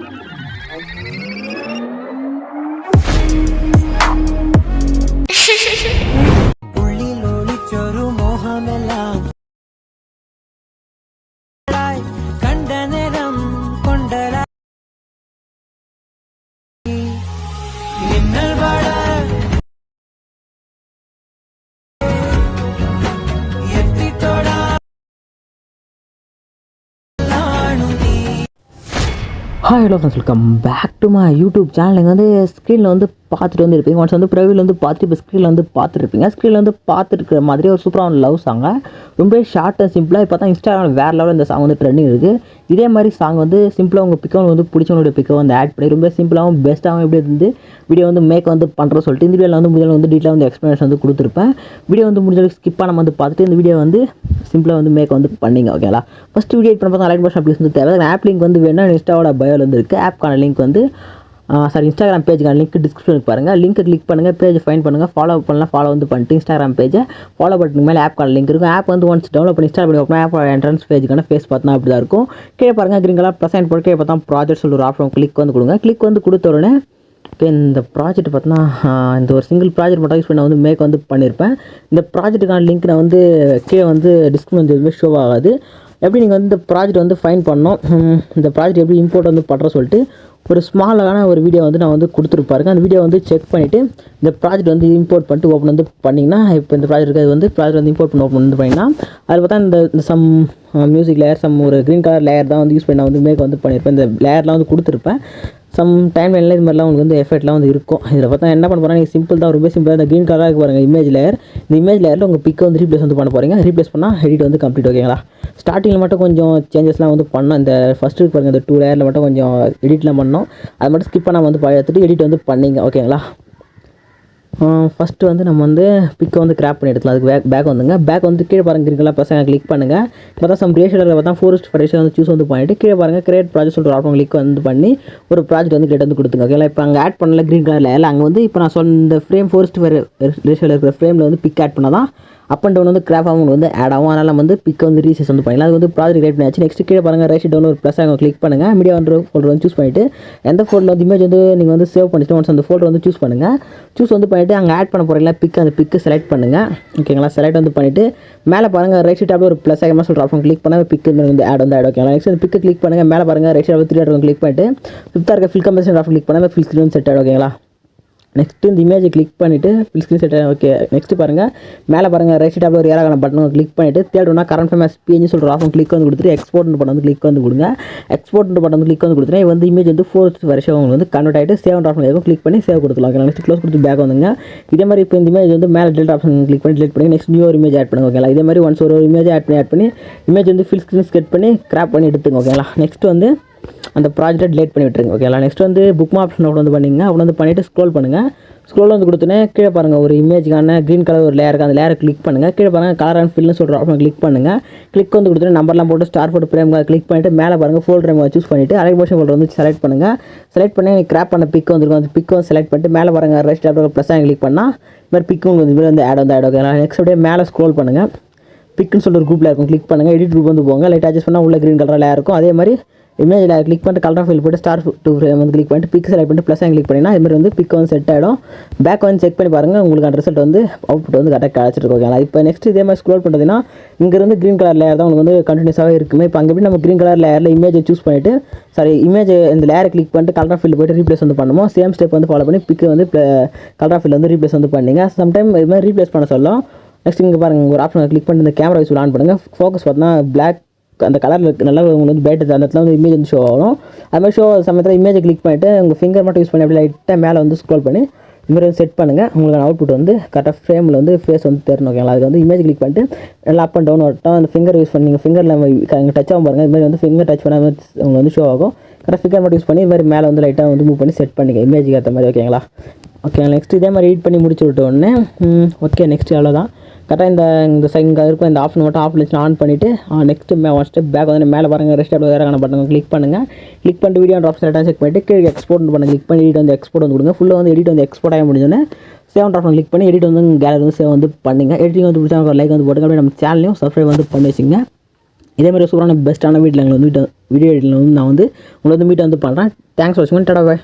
Música hi hello friends welcome back to my YouTube channel நீங்கள் வந்து ஸ்க்ரீனில் வந்து பார்த்துட்டு வந்து இருப்பீங்க. ஒன்ஸ் வந்து ப்ரைவில் வந்து பார்த்துட்டு இப்போ ஸ்க்ரீனில் வந்து பார்த்துருப்பீங்க. ஸ்க்ரீனில் வந்து பார்த்துருக்கிற மாதிரி ஒரு சூப்பரான லவ் சாங்க ரொம்ப ஷார்ட் அண்ட் சிம்பிளாக இப்போ தான் இன்ஸ்டாகிராமில் வேறு லெவலில் இந்த சாங் வந்து ட்ரெண்டிங் இருக்குது இதே மாதிரி சாங் வந்து சிம்பிளாக உங்கள் பிக்கை வந்து பிடிச்சவங்களுடைய பிக்கை வந்து ஆட் பண்ணி ரொம்ப சிம்பிளாகவும் பெஸ்ட்டாகவும் எப்படி வந்து வீடியோ வந்து மேக் வந்து பண்ணுறது சொல்லிட்டு இந்த வீடியோவில் வந்து முதல்ல வந்து டீட்டெயிலாக வந்து எக்ஸ்ப்ளனேஷன் வந்து கொடுத்துருப்பேன். வீடியோ வந்து முடிஞ்சளவுக்கு ஸ்கிப்பாக ஸ்கிப் வந்து பார்த்துட்டு இந்த வீடியோ வந்து சிம்பிளாக வந்து மேக் வந்து பண்ணிங்க ஓகேங்களா ஃபஸ்ட்டு வீடியோ பண்ண பார்த்தா லைட் பட்டன் அப்படி வந்து தேவை. ஆப் லிங்க் வந்து வேணும் இன்ஸ்டாவோட பயோவில் வந்து இருக்குது ஆப்க்கான லிங்க் வந்து சாரி இன்ஸ்டாகிராம் பேஜுக்கான லிங்க் டிஸ்கிரிப்ஷனுக்கு பாருங்கள் லிங்க் கிளிக் பண்ணுங்கள் பேஜ் ஃபைன் பண்ணுங்கள் ஃபாலோ பண்ணலாம் ஃபாலோ வந்து பண்ணிட்டு இன்ஸ்டாகிராம் பேஜை ஃபாலோ பட்டனுக்கு மேலே ஆப்க்கான லிங்க் இருக்கும். ஆப் வந்து ஒன்ஸ் டவுன்லோட் பண்ணி இன்ஸ்டால் பண்ணி ஓப்பன் ஆப் என்ட்ரன்ஸ் பேஜுக்கான ஃபேஸ் பார்த்தா அப்படி தான் இருக்கும். கீழே பாருங்கள் கிரீன் கலர் ப்ளஸ் போட்டு கீழே பார்த்தா ப்ராஜெக்ட் சொல்லிட்டு ஒரு ஆப்ஷன் கிளிக் வந்து கொடுங்க. கிளிக் வந்து கொடுத்த உடனே ஓகே இந்த ப்ராஜெக்ட் பார்த்தோன்னா இந்த ஒரு சிங்கிள் ப்ராஜெக்ட் மட்டும் யூஸ் பண்ண வந்து மேக் வந்து பண்ணியிருப்பேன் இந்த ப்ராஜெக்ட்டுக்கான லிங்க் நான் வந்து கீழே வந்து டிஸ்கிரிப்ஷன் வந்து எதுவுமே ஷோ ஆகாது. எப்படி நீங்கள் வந்து இந்த ப்ராஜெக்ட் வந்து ஃபைன் பண்ணோம் இந்த ப்ராஜெக்ட் எப்படி இம்போர்ட் வந்து பண்ணுற சொல்லிட்டு ஒரு ஸ்மாலான ஒரு வீடியோ வந்து நான் வந்து கொடுத்துருப்பாருங்க அந்த வீடியோ வந்து செக் பண்ணிவிட்டு இந்த ப்ராஜெக்ட் வந்து இம்போர்ட் பண்ணிட்டு ஓப்பன் வந்து பண்ணிங்கன்னா இப்போ இந்த ப்ராஜெக்ட் அது வந்து ப்ராஜெக்ட் வந்து இம்போர்ட் பண்ணி ஓப்பன் வந்து பண்ணிங்கன்னா அதில் பார்த்தா இந்த இந்த சம் மியூசிக் லேயர் சம் ஒரு க்ரீன் கலர் லேயர் தான் வந்து யூஸ் பண்ணி நான் வந்து மேக் வந்து பண்ணியிருப்பேன். இந்த லேயர்லாம் வந்து கொடுத்துருப்பேன். சம் டைம் லைனில் இது மாதிரிலாம் உங்களுக்கு வந்து எஃபெக்ட்லாம் வந்து இருக்கும். இதில் பார்த்தா என்ன பண்ண போகிறாங்க நீங்கள் சிம்பிள் தான் ரொம்ப சிம்பிளாக இந்த க்ரீன் கலராக இருக்கு பாருங்கள் இமேஜ் லேயர் இந்த இமேஜ் லேயரில் உங்கள் பிக்கை வந்து ரீப்ளேஸ் வந்து பண்ண போகிறீங்க ரீப்ளேஸ் பண்ணால் எடிட் வந்து கம்ப்ளீட் ஓகேங்களா ஸ்டார்டிங்கில் மட்டும் கொஞ்சம் சேஞ்சஸ்லாம் வந்து பண்ணோம். இந்த ஃபஸ்ட்டு பாருங்கள் இந்த டூ லேயரில் மட்டும் கொஞ்சம் எடிட்லாம் பண்ணோம். அது மட்டும் ஸ்கிப் பண்ணாமல் வந்து எடுத்துட்டு எடிட் வந்து பண்ணிங்க ஓகேங்களா ஃபஸ்ட்டு வந்து நம்ம வந்து பிக்கை வந்து கிராப் பண்ணி எடுக்கலாம் அதுக்கு பேக் பேக் வந்துங்க. பேக் வந்து கீழே பாருங்க இருக்குங்களா பசங்க கிளிக் பண்ணுங்கள் பார்த்தா சம் ரேஷனில் பார்த்தா ஃபோரஸ்ட் ஃபரேஷன் வந்து சூஸ் வந்து பண்ணிட்டு கீழே பாருங்கள் கிரியேட் ப்ராஜெக்ட் சொல்கிற ஆப்ஷன் கிளிக் வந்து பண்ணி ஒரு ப்ராஜெக்ட் வந்து கிரியேட் வந்து கொடுத்துங்க. ஓகேங்களா இப்போ அங்கே ஆட் பண்ணல க்ரீன் கலரில் இல்லை அங்கே வந்து இப்போ நான் சொன்ன இந்த ஃப்ரேம் ஃபோரஸ்ட் ரேஷனில் இருக்கிற ஃப்ரேமில் வந்து பிக் ஆட் பண்ணால் தான் அப் அண்ட் டவுன் வந்து கிராஃப் ஆகும். வந்து ஆட் ஆகும். அதனால் நம்ம வந்து பிக் வந்து ரீசைஸ் வந்து பண்ணிக்கலாம் அது வந்து ப்ராஜெக்ட் கிரியேட் பண்ணியாச்சு நெக்ஸ்ட் கீழே பாருங்கள் ரைட் டவுன் ஒரு ப்ளஸ் ஆகும் கிளிக் பண்ணுங்கள் மீடியா வந்து ஃபோல்டர் வந்து சூஸ் பண்ணிவிட்டு எந்த ஃபோல்டர் வந்து இமேஜ் வந்து நீங்கள் வந்து சேவ் பண்ணிட்டு ஒன்ஸ் அந்த ஃபோல்டர் வந்து சூஸ் பண்ணுங்கள் சூஸ் வந்து பண்ணிவிட்டு அங்கே ஆட் பண்ண போகிறீங்களா பிக் அந்த பிக்கு செலக்ட் பண்ணுங்கள் ஓகேங்களா செலக்ட் வந்து பண்ணிவிட்டு மேலே பாருங்கள் ரைட் சைட் ஒரு ப்ளஸ் ஆகமாக சொல்கிற ஆப்ஷன் கிளிக் பண்ணால் பிக்கு வந்து ஆட் வந்து ஆட் ஓகேங்களா நெக்ஸ்ட் பிக்கு கிளிக் பண்ணுங்கள் மேலே பாருங்கள் right side three add click பண்ணிட்டு ஃபிஃப்த்தாக இருக்க ஃபில் கம்பெனி ஆப்ஷன் கிளிக் பண்ணால் ஃபில் ஸ்க்ரீன் செட் ஆகும் ஓகேங்களா நெக்ஸ்ட்டு இந்த இமேஜை கிளிக் பண்ணிவிட்டு fill screen set okay next பாருங்கள் மேலே பாருங்கள் ரைட் சைட் ஒரு ஏராக்கான பட்டன் கிளிக் பண்ணிவிட்டு தேடுனா கரண்ட் ஃபேமஸ் பிஎன்ஜி சொல்கிற ஆப்ஷன் கிளிக் வந்து கொடுத்துட்டு எக்ஸ்போர்ட் பட்டன் வந்து கிளிக் வந்து கொடுங்க. எக்ஸ்போர்ட் பட்டன் வந்து கிளிக் வந்து கொடுத்துட்டு வந்து இமேஜ் வந்து ஃபோர் வருஷம் உங்களுக்கு வந்து கன்வெர்ட் ஆகிட்டு சேவ் ஆப்ஷன் இருக்கும் கிளிக் பண்ணி சேவ் கொடுத்துலாம் ஓகே நெக்ஸ்ட் க்ளோஸ் கொடுத்து பேக் வந்துங்க இதே மாதிரி இப்போ இந்த இமேஜ் வந்து மேலே டெல்ட் ஆப்ஷன் கிளிக் பண்ணி டெலிட் பண்ணி நெக்ஸ்ட் நியூ ஒரு இமேஜ் ஆட் பண்ணுங்க ஓகேங்களா இதே மாதிரி ஒன்ஸ் ஒரு இமேஜ் ஆட் பண்ணி ஆட் பண்ணி இமேஜ் வந்து ஃபில் ஸ்க்ரீன் ஸ்கெட் பண்ணி கிராப் பண்ணி எடுத்துங்க ஓகேங்களா நெக்ஸ்ட் வந்து அந்த ப்ராஜெக்ட்டை டிலேட் பண்ணி விட்டுருங்க ஓகேங்களா நெக்ஸ்ட் வந்து புக் ஆப்ஷன் அப்படி வந்து பண்ணிங்க அப்படி வந்து பண்ணிவிட்டு ஸ்க்ரோல் பண்ணுங்கள் ஸ்க்ரோல் வந்து கொடுத்தோன்னே கீழே பாருங்கள் ஒரு இமேஜுக்கான க்ரீன் கலர் ஒரு லேயருக்கு அந்த லேயரை கிளிக் பண்ணுங்கள் கீழே பாருங்கள் கலர் அண்ட் ஃபில்னு சொல்கிற ஆப்ஷன் கிளிக் பண்ணுங்கள் கிளிக் வந்து கொடுத்துட்டு நம்பர்லாம் போட்டு ஸ்டார் ஃபோட்டோ பிரேம் கிளிக் பண்ணிவிட்டு மேலே பாருங்கள் ஃபோல் ரைம் சூஸ் பண்ணிவிட்டு அலை மோஷன் ஃபோல்டர் வந்து செலக்ட் பண்ணுங்கள் செலக்ட் பண்ணி கிராப் பண்ண பிக் வந்துருக்கும். அந்த பிக் வந்து செலக்ட் பண்ணிட்டு மேலே பாருங்கள் ரெஸ்ட் ஸ்டார் ப்ளஸ் கிளிக் பண்ணால் இது மாதிரி பிக்கு வந்து வந்து ஆட் வந்து ஆட் ஓகேங்களா நெக்ஸ்ட் அப்படியே மேலே ஸ்க்ரோல் பண்ணுங்கள் பிக்குன்னு சொல்லிட்டு ஒரு குரூப்பில் இருக்கும் கிளிக் பண்ணுங்கள் எடிட் குரூப் வந்து போங்க. லைட் அட்ஜஸ்ட் பண்ணால் உள்ள க்ரீன் கலரில் இருக்கும். அதே மாதிரி இமேஜில் கிளிக் பண்ணிட்டு கலர் ஃபில் போட்டு ஸ்டார் டூ ஃப்ரேம் வந்து கிளிக் பண்ணிட்டு பிக் செலக்ட் பண்ணிட்டு ப்ளஸ் கிளிக் பண்ணிங்கன்னா இது மாதிரி வந்து பிக் வந்து செட் ஆகிடும் பேக் வந்து செக் பண்ணி பாருங்கள் உங்களுக்கு அந்த ரிசல்ட் வந்து அவுட்புட் வந்து கரெக்டாக கிடச்சிட்டு ஓகேங்களா இப்போ நெக்ஸ்ட் இதே மாதிரி ஸ்க்ரோல் பண்ணுறதுனா இங்கேருந்து க்ரீன் கலர் லேயர் தான் உங்களுக்கு வந்து கண்டினியூஸாகவே இருக்குமே. இப்போ அங்கே எப்படி நம்ம க்ரீன் கலர் லேயரில் இமேஜை சூஸ் பண்ணிவிட்டு சாரி இமேஜ் இந்த லேயரை கிளிக் பண்ணிட்டு கலர் ஃபில் போய்ட்டு ரீப்ளேஸ் வந்து பண்ணுமோ? சேம் ஸ்டெப் வந்து ஃபாலோ பண்ணி பிக்கு வந்து கலர் ஃபில் வந்து ரீப்ளேஸ் வந்து பண்ணிங்க. சம்டைம் இது மாதிரி ரீப்ளேஸ் பண்ண சொல்லலாம். நெக்ஸ்ட் இங்கே பாருங்கள் ஒரு ஆப்ஷன் கிளிக் பண்ணி இந்த கேமரா யூஸ் ஆன் பண்ணுங்கள் ஃபோக்கஸ் பார்த்தீங்கன்னா பிளாக் அந்த கலரில் நல்லா உங்களுக்கு வந்து பேட்டு அந்த இடத்துல வந்து இமேஜ் வந்து ஷோ ஆகும் அது மாதிரி ஷோ சமயத்தில் இமேஜை கிளிக் பண்ணிவிட்டு உங்கள் ஃபிங்கர் மட்டும் யூஸ் பண்ணி அப்படி லைட்டாக மேலே வந்து ஸ்க்ரோல் பண்ணி இதுமாதிரி வந்து செட் பண்ணுங்கள் உங்களுக்கு அவுட்புட் வந்து கரெக்டாக ஃப்ரேமில் வந்து ஃபேஸ் வந்து தெரியணும் ஓகேங்களா அதுக்கு வந்து இமேஜ் கிளிக் பண்ணிட்டு நல்லா அப் அண்ட் டவுன் வரட்டும். அந்த ஃபிங்கர் யூஸ் பண்ணி நீங்கள் ஃபிங்கரில் இங்கே டச் ஆகும் பாருங்கள் இது மாதிரி வந்து ஃபிங்கர் டச் பண்ணால் உங்களுக்கு வந்து ஷோ ஆகும். கரெக்டாக ஃபிங்கர் மட்டும் யூஸ் பண்ணி இது மாதிரி மேலே வந்து லைட்டாக வந்து மூவ் பண்ணி செட் பண்ணிக்க இமேஜுக்கு ஏற்ற மாதிரி ஓகேங்களா ஓகே நெக்ஸ்ட் இதே மாதிரி எடிட் பண்ணி முடிச்சு விட்ட உடனே ஓகே நெக்ஸ்ட் அவ்வளோதான் கரெக்டாக இந்த இந்த இங்கே இருக்கும் இந்த ஆப்ஷன் மட்டும் ஆஃப் வச்சு ஆன் பண்ணிவிட்டு நெக்ஸ்ட்டு மே ஒன் ஸ்டெப் பேக் வந்து மேலே பாருங்கள் ரெஸ்ட் அப்படி வேறு பட்டன் கிளிக் பண்ணுங்கள் கிளிக் பண்ணிட்டு வீடியோ ஆப்ஷன் செலக்ட் செக் பண்ணிட்டு கீழே எக்ஸ்போர்ட் பண்ணுங்கள் கிளிக் பண்ணி எடிட் வந்து எக்ஸ்போர்ட் வந்து கொடுங்க. ஃபுல்லாக வந்து எடிட் வந்து எக்ஸ்போர்ட் ஆக முடிஞ்சோன்னே சேவ் ஆப்ஷன் கிளிக் பண்ணி எடிட் வந்து கேலரி வந்து சேவ் வந்து பண்ணுங்கள் எடிட்டிங் வந்து பிடிச்சா லைக் வந்து போட்டுங்க. அப்படியே நம்ம சேனலையும் சப்ஸ்கிரைப் வந்து பண்ணி வச்சுங்க. இதே மாதிரி சூப்பரான பெஸ்ட்டான வீட்டில் எங்களை வந்து வீடியோ எடிட்டில் வந்து நான் வந்து உங்களை வந்து மீட் வந்து பண்ணுறேன் தேங்க்ஸ் வாட்சிங் டடா பாய்